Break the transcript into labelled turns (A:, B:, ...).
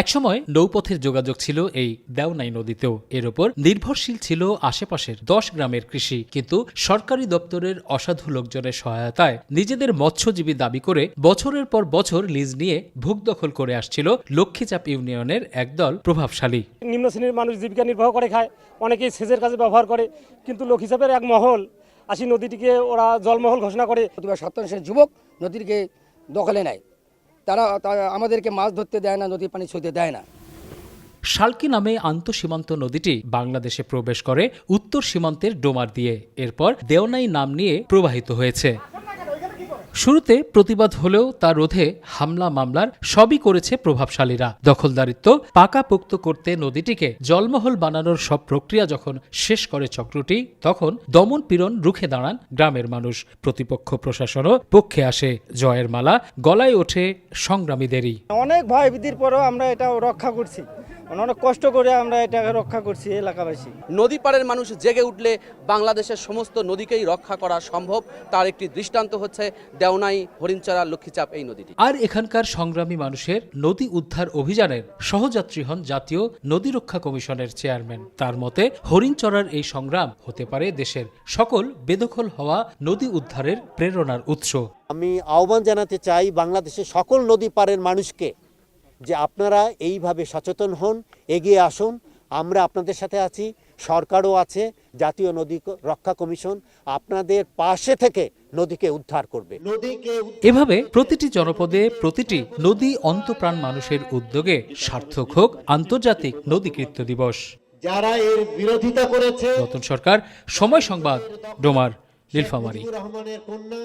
A: একসময় নৌপথের যোগাযোগ ছিল এই দেওনাই নদীতেও। এর ওপর নির্ভরশীল ছিল আশেপাশের দশ গ্রামের কৃষি। কিন্তু সরকারি দপ্তরের অসাধু লোকজনের সহায়তায় নিজেদের মৎস্যজীবী দাবি করে বছরের পর বছর লিজ নিয়ে ভূখ দখল করে আসছিল লক্ষ্মীচাপ ইউনিয়নের একদল প্রভাবশালী।
B: নিম্ন শ্রেণির মানুষ জীবিকা নির্বাহ করে খায় অনেকেই সেচের কাজে ব্যবহার করে। কিন্তু লোক হিসাবের এক মহল আসি নদীটিকে ওরা জলমহল ঘোষণা করে।
C: প্রতিবার শতাংশের যুবক নদীটিকে দখলে নেয়। তারা আমাদেরকে মাছ ধরতে দেয় না, নদীর পানি ছুঁতে দেয় না।
A: শালকি নামে আন্তঃসীমান্ত নদীটি বাংলাদেশে প্রবেশ করে উত্তর সীমান্তের ডোমার দিয়ে। এরপর দেওনাই নাম নিয়ে প্রবাহিত হয়েছে। শুরুতে প্রতিবাদ হলেও তা রোধে হামলা মামলার সবই করেছে প্রভাবশালীরা। দখলদারিত্ব পাকাপোক্ত করতে নদীটিকে জলমহল বানানোর সব প্রক্রিয়া যখন শেষ করে চক্রটি, তখন দমন পীড়ন রুখে দাঁড়ান গ্রামের মানুষ। প্রতিপক্ষ প্রশাসনও পক্ষে আসে জয়ের মালা, গলায় ওঠে সংগ্রামীদেরই।
B: অনেক ভয় ভীতির পরেও আমরা এটা রক্ষা করছি। অনেক কষ্ট করে আমরা এটাকে রক্ষা করছি এলাকাবাসী।
D: নদী পাড়ের মানুষ জেগে উঠলে বাংলাদেশের সমস্ত নদীকেই রক্ষা করা সম্ভব তার একটি দৃষ্টান্ত হচ্ছে দেওনাই হরিণচারা লক্ষ্মীচাপ এই নদীটি।
A: আর এখানকার সংগ্রামী মানুষের নদী উদ্ধার অভিযানের সহযাত্রী হন জাতীয় নদী রক্ষা কমিশনের চেয়ারম্যান। তার মতে হরিণচরার এই সংগ্রাম হতে পারে দেশের সকল বেদখল হওয়া নদী উদ্ধারের প্রেরণার উৎস।
E: আমি আহ্বান জানাতে চাই বাংলাদেশের সকল নদী পাড়ের মানুষকে যে আপনারা এইভাবে সচেতন হন এগিয়ে আসুন। আমরা আপনাদের সাথে আছি সরকারও আছে জাতীয় নদী রক্ষা কমিশন আপনাদের পাশে থেকে নদীকে উদ্ধার করবে। নদীকে
A: এভাবে প্রতিটি জনপদে প্রতিটি নদী অন্তপ্রাণ মানুষের উদ্যোগে সার্থক হোক আন্তর্জাতিক নদীকৃত্য দিবস।
E: যারা এর বিরোধিতা করেছে
A: নতুন সরকার সময় সংবাদ ডোমার নীলফামারী।
E: রহমানের কন্যা।